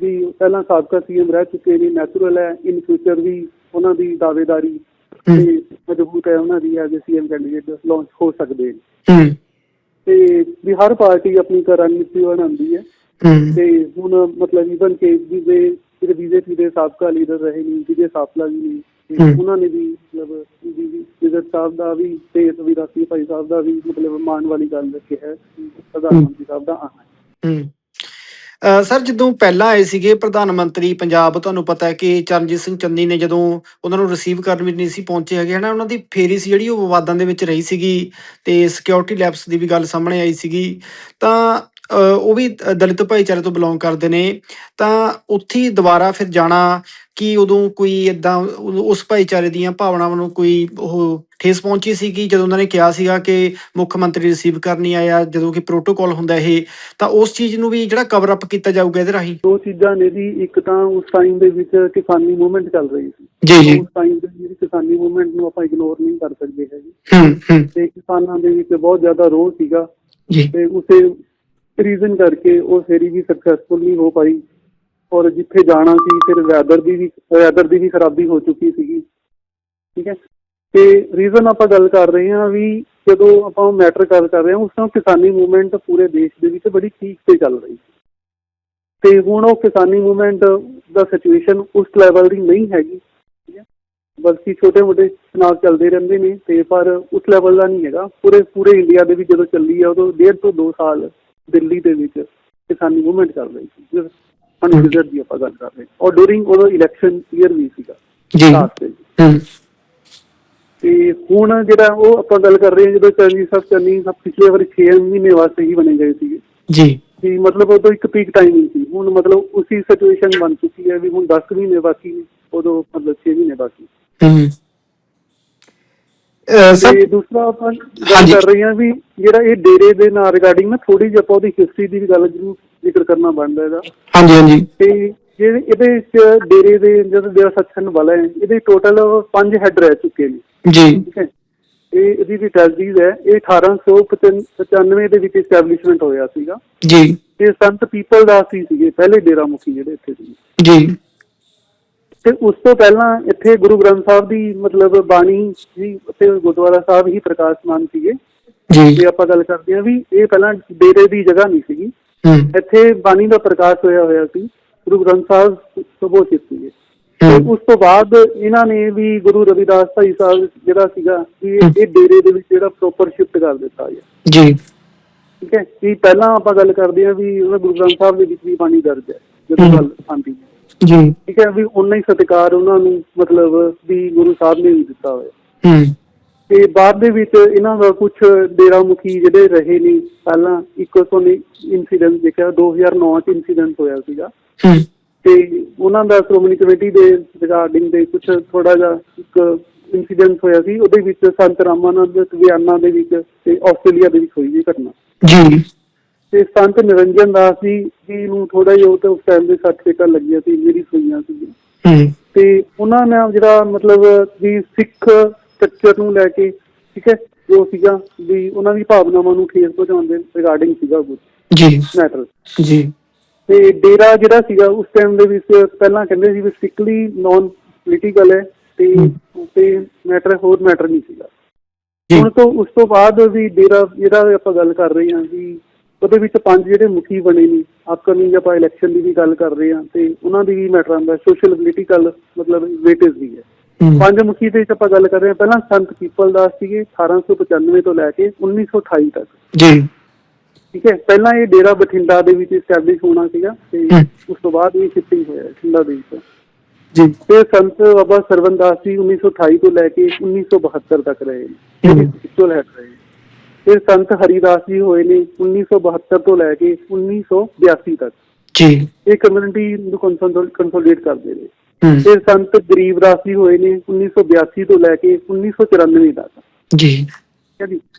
ਵੀ ਪਹਿਲਾਂ ਸਾਬਕਾ ਸੀਐਮ ਰਹਿ ਚੁੱਕੇ ਨੇ ਨੈਚੁਰਲ ਹੈ ਇਨ ਫਿਊਚਰ ਵੀ ਉਹਨਾਂ ਦੀ ਦਾਅਵੇਦਾਰੀ। ਤੇ ਮਜ਼ਬੂਤ ਹੈ ਉਹਨਾਂ ਦੀ ਐਜ਼ ਸੀਐਮ ਕੈਂਡੀਡੇਟ ਲਾਂਚ ਹੋ ਸਕਦੇ ਨੇ। ਤੇ ਵੀ ਹਰ ਪਾਰਟੀ ਆਪਣੀ ਰਣਨੀਤੀ ਬਣਾਉਂਦੀ ਹੈ। ਤੇ ਹੁਣ ਮਤਲਬ ਈਵਨ ਕੇਜਰੀ ਦੇ ਜਿਹੜੇ ਬੀਜੇਪੀ ਦੇ ਸਾਬਕਾ ਲੀਡਰ ਰਹੇ ਨੇ ਵਿਜੇ ਸਾਪਲਾ ਜੀ ਨੇ ਤੇ। ਉਹਨਾਂ ਨੇ ਵੀ ਮਤਲਬ ਵਿਜੇ ਸਾਹਿਬ ਦਾ ਵੀ ਤੇ ਰਵਿਦਾਸੀ ਭਾਈ ਸਾਹਿਬ ਦਾ ਵੀ ਮਤਲਬ ਮਾਣ ਵਾਲੀ ਗੱਲ ਕਿਹਾ ਪ੍ਰਧਾਨ। ਮੰਤਰੀ ਸਾਹਿਬ ਦਾ ਆਣਾ ਹੈ ਸਰ ਜਦੋਂ ਪਹਿਲਾਂ ਆਏ ਸੀਗੇ ਪ੍ਰਧਾਨ ਮੰਤਰੀ ਪੰਜਾਬ ਤੁਹਾਨੂੰ ਪਤਾ ਹੈ ਕਿ ਚਰਨਜੀਤ ਸਿੰਘ ਚੰਨੀ ਨੇ ਜਦੋਂ ਉਹਨਾਂ ਨੂੰ ਰਿਸੀਵ ਕਰਨ ਵੀ ਨਹੀਂ ਸੀ ਪਹੁੰਚੇ ਹੈਗੇ ਹਨਾ ਉਹਨਾਂ ਦੀ ਫੇਰੀ ਸੀ ਜਿਹੜੀ ਉਹ ਵਿਵਾਦਾਂ ਦੇ ਵਿੱਚ ਰਹੀ ਸੀਗੀ ਤੇ ਸਿਕਿਉਰਿਟੀ ਲੈਪਸ ਦੀ ਵੀ ਗੱਲ ਸਾਹਮਣੇ ਆਈ ਸੀਗੀ ਤਾਂ ਉਹ ਵੀ ਦਲਿਤ ਭਾਈਚਾਰੇ ਤੋਂ ਬਿਲੋਂਗ ਕਰਦੇ ਨੇ ਤਾਂ ਉੱਥੇ ਦੁਬਾਰਾ ਫਿਰ ਜਾਣਾ ਕਿ ਉਦੋਂ ਕੋਈ ਇਦਾਂ ਉਸ ਭਾਈਚਾਰੇ ਦੀਆਂ ਭਾਵਨਾਵਾਂ ਨੂੰ ਕੋਈ ਉਹ ਠੇਸ ਪਹੁੰਚੀ ਸੀ ਕਿ ਜਦੋਂ ਉਹਨਾਂ ਨੇ ਕਿਹਾ ਸੀਗਾ ਕਿ ਮੁੱਖ ਮੰਤਰੀ ਰਿਸੀਵ ਕਰਨੀ ਆਇਆ ਜਦੋਂ ਕਿ ਪ੍ਰੋਟੋਕਾਲ ਹੁੰਦਾ ਇਹ ਤਾਂ ਉਸ ਚੀਜ਼ ਨੂੰ ਵੀ ਜਿਹੜਾ ਕਵਰ ਅਪ ਕੀਤਾ ਜਾਊਗਾ ਇਹਦੇ ਰਾਹੀਂ? ਦੋ ਚੀਜ਼ਾਂ ਨੇ ਜੀ ਇੱਕ ਤਾਂ ਉਸ ਟਾਈਮ ਦੇ ਵਿੱਚ ਕਿਸਾਨੀ ਮੂਵਮੈਂਟ ਚੱਲ ਰਹੀ ਸੀ। ਜੀ ਉਸ ਟਾਈਮ ਦੇ ਜਿਹੜੀ ਕਿਸਾਨੀ ਮੂਵਮੈਂਟ ਨੂੰ ਆਪਾਂ ਇਗਨੋਰ ਨਹੀਂ ਕਰ ਸਕਦੇ ਹੈਗੇ। ਹੂੰ ਹੂੰ। ਤੇ ਕਿਸਾਨਾਂ ਦੇ ਵਿੱਚ ਬਹੁਤ ਜ਼ਿਆਦਾ ਰੋਹ ਸੀਗਾ। ਜੀ। ਤੇ ਉਸੇ ਰੀਜ਼ਨ ਕਰਕੇ ਉਹ ਫੇਰੀ ਵੀ ਸਕਸੈਸਫੁਲ ਨਹੀਂ ਹੋ ਪਾਈ। ਔਰ ਜਿੱਥੇ ਜਾਣਾ ਸੀ, ਫਿਰ ਵੈਦਰ ਦੀ ਵੀ ਵੈਦਰ ਦੀ ਵੀ ਖਰਾਬੀ ਹੋ ਚੁੱਕੀ ਸੀਗੀ। ਠੀਕ ਹੈ? ਤੇ ਰੀਜ਼ਨ ਆਪਾਂ ਗੱਲ ਕਰ ਰਹੇ ਹਾਂ ਵੀ ਜਦੋਂ ਆਪਾਂ ਮੈਟਰ ਗੱਲ ਕਰ ਰਹੇ ਹਾਂ, ਉਸ ਟਾਈਮ ਕਿਸਾਨੀ ਮੂਵਮੈਂਟ ਪੂਰੇ ਦੇਸ਼ ਦੇ ਵਿੱਚ ਬੜੀ ਪੀਕ ਤੇ ਚੱਲ ਰਹੀ ਸੀ। ਤੇ ਹੁਣ ਉਹ ਕਿਸਾਨੀ ਮੂਵਮੈਂਟ ਦਾ ਸਿਚੁਏਸ਼ਨ ਉਸ ਲੈਵਲ ਦੀ ਨਹੀਂ ਹੈਗੀ। ਬਲਕਿ ਛੋਟੇ ਮੋਟੇ ਚੁਣਾਵ ਚੱਲਦੇ ਰਹਿੰਦੇ ਨੇ ਤੇ ਪਰ ਉਸ ਲੈਵਲ ਦਾ ਨਹੀਂ ਹੈਗਾ। ਪੂਰੇ ਪੂਰੇ ਇੰਡੀਆ ਦੇ ਵਿੱਚ ਜਦੋਂ ਚੱਲੀ ਆ, ਉਦੋਂ ਡੇਢ ਤੋਂ 2 ਸਾਲ ਦਿੱਲੀ ਦੇ ਵਿੱਚ ਕਿਸਾਨੀ ਮੂਵਮੈਂਟ ਚੱਲ ਰਹੀ ਸੀ ਹੁਣ ਰਿਜ਼ਲਟ ਦੀ ਆਪਾਂ ਗੱਲ ਕਰ ਰਹੇ ਹਾਂ। ਔਰ ਡੂਰਿੰਗ ਉਹਦਾ ਇਲੈਕਸ਼ਨ ਈਅਰ ਵੀ ਸੀਗਾ ਜੀ। ਤੇ ਹੁਣ ਜਿਹੜਾ ਉਹ ਆਪਾਂ ਗੱਲ ਕਰ ਰਹੇ ਹਾਂ ਜਦੋਂ ਚੰਨੀ ਸਾਹਿਬ ਚੰਨੀ ਸਾਹਿਬ ਪਿਛਲੇ ਵਾਰੀ 6 ਮਹੀਨੇ ਵਾਸਤੇ ਹੀ ਬਣੇ ਗਏ ਸੀਗੇ। ਜੀ। ਕਿ ਮਤਲਬ ਉਦੋਂ ਇੱਕ ਪੀਕ ਟਾਈਮਿੰਗ ਸੀ। ਹੁਣ ਮਤਲਬ ਉਸੇ ਸਿਚੁਏਸ਼ਨ ਬਣ ਚੁੱਕੀ ਹੈ ਵੀ ਹੁਣ 10 ਮਹੀਨੇ ਬਾਕੀ ਨੇ ਉਦੋਂ ਮਤਲਬ 6 ਮਹੀਨੇ ਬਾਕੀ ਹੂੰ ਸਰ ਤੇ ਦੂਸਰਾ ਆਪਾਂ ਗੱਲ ਹਾਂਜੀ। ਕਰ ਰਹੇ ਹਾਂ ਵੀ ਜਿਹੜਾ ਇਹ ਡੇਰੇ ਦੇ ਨਾਲ ਰਿਗਾਰਡਿੰਗ ਨਾ ਥੋੜੀ ਜਿਹੀ ਆਪਾਂ ਉਹਦੀ ਹਿਸਟਰੀ ਦੀ ਵੀ ਗੱਲ ਜ਼ਰੂਰ ਜ਼ਿਕਰ ਕਰਨਾ ਬਣਦਾ ਇਹਦਾ। ਹਾਂਜੀ ਹਾਂਜੀ। ਤੇ ਜਿਹੜੇ ਇਹਦੇ ਵਿੱਚ ਡੇਰੇ ਦੇ ਜਦੋਂ ਡੇਰਾ ਸੱਚਖੰਡ ਵਾਲਾ ਹੈ ਇਹਦੇ ਟੋਟਲ 5 ਹੈੱਡ ਰਹਿ ਚੁੱਕੇ ਨੇ। ਜੀ। ਠੀਕ ਹੈ। ਇਹ ਇਹਦੀ ਜਿਹੜੀ ਟ੍ਰੈਜਡੀਜ਼ ਹੈ ਇਹ 1895 ਦੇ ਵਿੱਚ ਐਸਟੈਬਲਿਸ਼ਮੈਂਟ ਹੋਇਆ ਸੀਗਾ। ਜੀ। ਤੇ ਸੰਤ ਪੀਪਲ ਦਾਸ ਹੀ ਸੀਗੇ ਪਹਿਲੇ ਡੇਰਾ ਮੁਖੀ ਜਿਹੜੇ ਇੱਥੇ ਸੀ ਜੀ। ਤੇ ਉਸ ਤੋਂ ਪਹਿਲਾਂ ਇੱਥੇ ਗੁਰੂ ਗ੍ਰੰਥ ਸਾਹਿਬ ਦੀ ਮਤਲਬ ਬਾਣੀ ਜੀ ਉੱਥੇ ਗੁਰਦੁਆਰਾ ਸਾਹਿਬ ਹੀ ਪ੍ਰਕਾਸ਼ਮਾਨ ਸੀਗੇ। ਜੀ। ਜੇ ਆਪਾਂ ਗੱਲ ਕਰਦੇ ਹਾਂ ਵੀ ਇਹ ਪਹਿਲਾਂ ਡੇਰੇ ਦੀ ਜਗ੍ਹਾ ਨਹੀਂ ਸੀਗੀ। ਇੱਥੇ ਬਾਣੀ ਦਾ ਪ੍ਰਕਾਸ਼ ਹੋਇਆ ਹੋਇਆ ਸੀ ਗੁਰੂ ਗ੍ਰੰਥ ਸਾਹਿਬ ਸੁਭੋਚਿਤ ਸੀਗੇ। ਤੇ ਉਸ ਤੋਂ ਬਾਅਦ ਇਹਨਾਂ ਨੇ ਵੀ ਗੁਰੂ ਰਵਿਦਾਸ ਭਾਈ ਸਾਹਿਬ ਜਿਹੜਾ ਸੀਗਾ ਵੀ ਇਹ ਡੇਰੇ ਦੇ ਵਿੱਚ ਜਿਹੜਾ ਪ੍ਰੋਪਰ ਸ਼ਿਫਟ ਕਰ ਦਿੱਤਾ ਗਿਆ। ਜੀ। ਠੀਕ ਹੈ? ਕਿ ਪਹਿਲਾਂ ਆਪਾਂ ਗੱਲ ਕਰਦੇ ਹਾਂ ਵੀ ਗੁਰੂ ਗ੍ਰੰਥ ਸਾਹਿਬ ਦੇ ਵਿੱਚ ਵੀ ਬਾਣੀ ਦਰਜ ਹੈ ਜਦੋਂ। ਗੱਲ ਆਉਂਦੀ ਹੈ। ਜੀ। ਠੀਕ ਹੈ ਵੀ ਉਨਾ ਹੀ ਸਤਿਕਾਰ ਉਹਨਾਂ ਨੂੰ ਮਤਲਬ ਵੀ ਗੁਰੂ ਸਾਹਿਬ ਨੇ ਵੀ ਦਿੱਤਾ ਹੋਇਆ। ਹੂੰ। ਤੇ ਬਾਅਦ ਦੇ ਵਿੱਚ ਇਹਨਾਂ ਦਾ ਕੁਝ ਡੇਰਾ ਮੁਖੀ ਜਿਹੜੇ ਰਹੇ ਨੇ ਪਹਿਲਾਂ ਇੱਕ ਤੋਂ ਇਨਸੀਡੈਂਟ ਦੇਖਿਆ 2009 ਚ ਇਨਸੀਡੈਂਟ ਹੋਇਆ ਸੀਗਾ। ਹੂੰ। ਤੇ ਉਹਨਾਂ ਦਾ ਸ਼੍ਰੋਮਣੀ ਕਮੇਟੀ ਦੇ ਰਿਗਾਰਡਿੰਗ ਦੇ ਕੁਝ ਥੋੜਾ ਜਿਹਾ ਇੱਕ ਇਨਸੀਡੈਂਟ ਹੋਇਆ ਸੀ ਉਹਦੇ ਵਿੱਚ ਸੰਤ ਰਾਮਾਨੰਦ ਵਿਆਨਾ ਦੇ ਵਿੱਚ ਤੇ ਆਸਟ੍ਰੇਲੀਆ ਦੇ ਵਿੱਚ ਹੋਈ ਜੀ ਘਟਨਾ। ਜੀ। ਤੇ ਸੰਤ ਨਿਰੰਜਨ ਦਾਸ ਜੀ ਜੀ ਨੂੰ ਥੋੜਾ ਜਿਹਾ ਉਹ ਤੇ ਉਸ ਟਾਈਮ ਦੇ ਸਰਟੀਫਿਕੇਟ ਲੱਗੀਆਂ ਸੀ ਜਿਹੜੀ ਹੋਈਆਂ ਸੀ ਹੂੰ। ਤੇ ਉਹਨਾਂ ਨੇ ਜਿਹੜਾ ਮਤਲਬ ਵੀ ਸਿੱਖ ਸਟਰਕਚਰ ਨੂੰ ਲੈ ਕੇ ਠੀਕ ਹੈ ਜੋ ਸੀਗਾ ਵੀ ਉਹਨਾਂ ਦੀ ਭਾਵਨਾਵਾਂ ਨੂੰ ਠੇਸ ਪਹੁੰਚਾਉਣ ਦੇ ਰਿਗਾਰਡਿੰਗ ਸੀਗਾ ਕੁਝ ਜੀ। ਮੈਟਰ ਜੀ। ਤੇ ਡੇਰਾ ਜਿਹੜਾ ਸੀਗਾ ਉਸ ਟਾਈਮ ਦੇ ਵਿੱਚ ਪਹਿਲਾਂ ਕਹਿੰਦੇ ਸੀ ਵੀ ਸਟ੍ਰਿਕਟਲੀ ਨਾਨ ਪੋਲੀਟੀਕਲ ਹੈ ਤੇ ਤੇ ਮੈਟਰ ਹੋਰ ਮੈਟਰ ਨਹੀਂ ਸੀਗਾ। ਜੀ। ਹੁਣ ਤੋਂ ਉਸ ਤੋਂ ਬਾਅਦ ਵੀ ਡੇਰਾ ਜਿਹੜਾ ਆਪਾਂ ਗੱਲ ਕਰ ਰਹੇ ਹਾਂ ਵੀ ਉਹਦੇ ਵਿੱਚ ਪੰਜ ਜਿਹੜੇ ਮੁਖੀ ਬਣੇ ਨੇ ਅਪਕਮਿੰਗ ਆਪਾਂ ਇਲੈਕਸ਼ਨ ਦੀ ਵੀ ਗੱਲ ਕਰ ਰਹੇ ਹਾਂ ਤੇ ਉਹਨਾਂ ਦੀ ਵੀ ਮੈਟਰ ਆਉਂਦਾ ਸੋਸ਼ਲ ਪੋਲੀਟੀਕਲ ਮਤਲਬ ਵੇਟੇਜ ਵੀ ਹੈ। ਪੰਜ ਮੁਖੀ ਦੇ ਵਿੱਚ ਆਪਾਂ ਗੱਲ ਕਰ ਰਹੇ ਹਾਂ ਪਹਿਲਾਂ ਸੰਤ ਪੀਪਲ ਦਾਸ ਸੀਗੇ 1895 ਤੋਂ ਲੈ ਕੇ 1928 ਤੱਕ। ਜੀ। ਠੀਕ ਹੈ ਪਹਿਲਾਂ ਇਹ ਡੇਰਾ ਬਠਿੰਡਾ ਦੇ ਵਿੱਚ ਸਟੈਬਲਿਸ਼ ਹੋਣਾ ਸੀਗਾ ਤੇ। ਉਸ ਤੋਂ ਬਾਅਦ ਇਹ ਸ਼ਿਫਟਿੰਗ ਹੋਇਆ ਬਠਿੰਡਾ ਦੇ ਵਿੱਚ। ਜੀ। ਤੇ ਸੰਤ ਬਾਬਾ ਸਰਵਨ ਦਾਸ ਜੀ 1928 ਤੋਂ ਲੈ ਕੇ 1972 ਤੱਕ ਰਹੇ। ਇਹ ਸਪਿਰਚੁਅਲ ਹੈਡ ਰਹੇ ਤੇ ਸੰਤ ਹਰੀਦਾਸ ਜੀ ਹੋਏ ਨੇ 1972 ਤੋਂ ਲੈ ਕੇ 1982 ਤੱਕ। ਜੀ। ਇਹ ਕਮਿਊਨਿਟੀ ਨੂੰ ਕੰਸੋਲੀਡੇਟ ਕਰਦੇ ਨੇ ਤੇ ਸੰਤ ਗਰੀਬਦਾਸ ਜੀ ਹੋਏ ਨੇ 1982 ਤੋਂ ਲੈ ਕੇ 1994 ਤੱਕ। ਜੀ।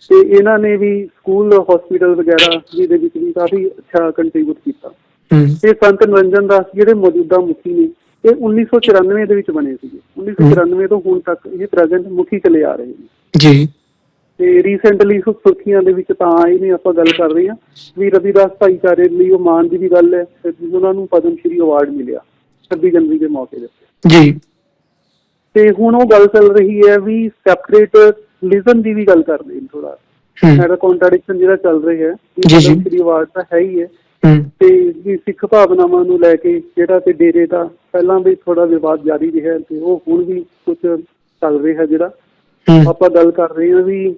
ਤੇ ਇਹਨਾਂ ਨੇ ਵੀ ਸਕੂਲ ਹਸਪੀਟਲ ਵਗੈਰਾ ਜੀ ਦੇ ਵਿੱਚ ਵੀ ਕਾਫੀ ਅੱਛਾ ਕੰਟਰੀਬਿਊਟ ਕੀਤਾ। ਤੇ ਸੰਤ ਨਿਰੰਜਨ ਦਾਸ ਜਿਹੜੇ ਮੌਜੂਦਾ ਮੁਖੀ ਨੇ ਇਹ 1994 ਦੇ ਵਿੱਚ ਬਣੇ ਸੀਗੇ। 1994 ਤੋਂ ਹੁਣ ਤੱਕ ਇਹ ਪ੍ਰੈਜ਼ੈਂਟ ਮੁਖੀ ਚਲੇ ਆ ਰਹੇ ਨੇ। ਜੀ। ਤੇ ਰੀਸੈਂਟਲੀ ਸੁਰਖੀਆਂ ਦੇ ਵਿੱਚ ਤਾਂ ਆਏ ਨੇ ਆਪਾਂ ਗੱਲ ਕਰ ਰਹੇ ਹਾਂ ਵੀ ਰਵਿਦਾਸ ਭਾਈਚਾਰੇ ਲਈ ਉਹ ਮਾਣ ਦੀ ਵੀ ਗੱਲ ਹੈ ਤੇ ਉਹਨਾਂ ਨੂੰ ਪਦਮ ਸ਼੍ਰੀ ਅਵਾਰਡ ਮਿਲਿਆ 26 ਜਨਵਰੀ ਦੇ ਮੌਕੇ ਤੇ ਜੀ। ਤੇ ਹੁਣ ਉਹ ਗੱਲ ਚੱਲ ਰਹੀ ਹੈ ਵੀ ਸੈਪਰੇਟ ਰਿਲੀਜਨ ਦੀ ਵੀ ਗੱਲ ਕਰਦੇ ਨੇ ਥੋੜਾ ਮੇਰਾ ਕੰਟਰਡਿਕਸ਼ਨ ਜਿਹੜਾ ਚੱਲ ਰਿਹਾ ਹੈ ਜੀ, ਜੀ। ਸ਼੍ਰੀ ਅਵਾਰਡ ਤਾਂ ਹੈ ਹੀ ਹੈ। ਤੇ ਵੀ ਸਿੱਖ ਭਾਵਨਾਵਾਂ ਨੂੰ ਲੈ ਕੇ ਜਿਹੜਾ ਤੇ ਡੇਰੇ ਦਾ ਪਹਿਲਾਂ ਵੀ ਥੋੜਾ ਵਿਵਾਦ ਜਾਰੀ ਰਿਹਾ ਤੇ ਉਹ ਹੁਣ ਵੀ ਕੁਝ ਚੱਲ ਰਿਹਾ ਜਿਹੜਾ। ਆਪਾਂ ਗੱਲ ਕਰ ਰਹੇ ਹਾਂ ਵੀ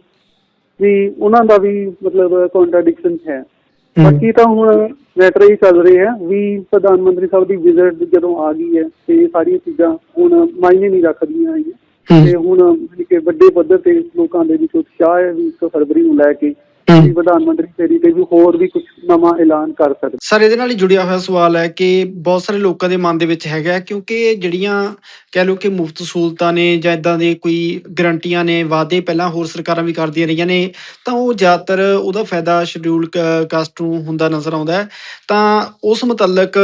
ਵੀ ਉਹਨਾਂ ਦਾ ਵੀ ਮਤਲਬ ਕੰਟਰਡਿਕਸ਼ਨ ਹੈ ਹੂੰ। ਬਾਕੀ ਤਾਂ ਹੁਣ ਮੈਟਰ ਇਹ ਚੱਲ ਰਿਹਾ ਹੈ ਵੀ ਪ੍ਰਧਾਨ ਮੰਤਰੀ ਸਾਹਿਬ ਦੀ ਵਿਜ਼ਿਟ ਜਦੋਂ ਆ ਗਈ ਹੈ ਤੇ ਇਹ ਸਾਰੀਆਂ ਚੀਜ਼ਾਂ ਹੁਣ ਮਾਇਨੇ ਨਹੀਂ ਰੱਖਦੀਆਂ ਹੈਗੀਆਂ ਤੇ ਹੂੰ ਹੁਣ ਕਿ ਵੱਡੇ ਪੱਧਰ ਤੇ ਲੋਕਾਂ ਦੇ ਵਿੱਚ ਉਤਸ਼ਾਹ ਹੈ ਵੀ 1 ਫਰਵਰੀ ਨੂੰ ਲੈ ਕੇ ਹੂੰ। ਵੀ ਪ੍ਰਧਾਨ ਮੰਤਰੀ ਤੇਰੀ ਤੇ ਵੀ ਹੋਰ ਵੀ ਕੁਝ ਨਵਾਂ ਐਲਾਨ ਕਰ ਸਕਦੇ। ਸਰ ਇਹਦੇ ਨਾਲ ਹੀ ਜੁੜਿਆ ਹੋਇਆ ਸਵਾਲ ਹੈ ਕਿ ਬਹੁਤ ਸਾਰੇ ਲੋਕਾਂ ਦੇ ਮਨ ਦੇ ਵਿੱਚ ਹੈਗਾ ਕਿਉਂਕਿ ਜਿਹੜੀਆਂ ਕਹਿ ਲਓ ਕਿ ਮੁਫਤ ਸਹੂਲਤਾਂ ਨੇ ਜਾਂ ਇਦਾਂ ਦੇ ਕੋਈ ਗਰੰਟੀਆਂ ਨੇ ਵਾਅਦੇ ਪਹਿਲਾਂ ਹੋਰ ਸਰਕਾਰਾਂ ਵੀ ਕਰਦੀਆਂ ਰਹੀਆਂ ਨੇ ਤਾਂ ਉਹ ਜ਼ਿਆਦਾਤਰ ਉਹਦਾ ਫਾਇਦਾ ਸ਼ਡਿਊਲ ਕਾਸਟ ਨੂੰ ਹੁੰਦਾ ਨਜ਼ਰ ਆਉਂਦਾ ਹੈ। ਤਾਂ ਉਸ ਮੁਤਲਕ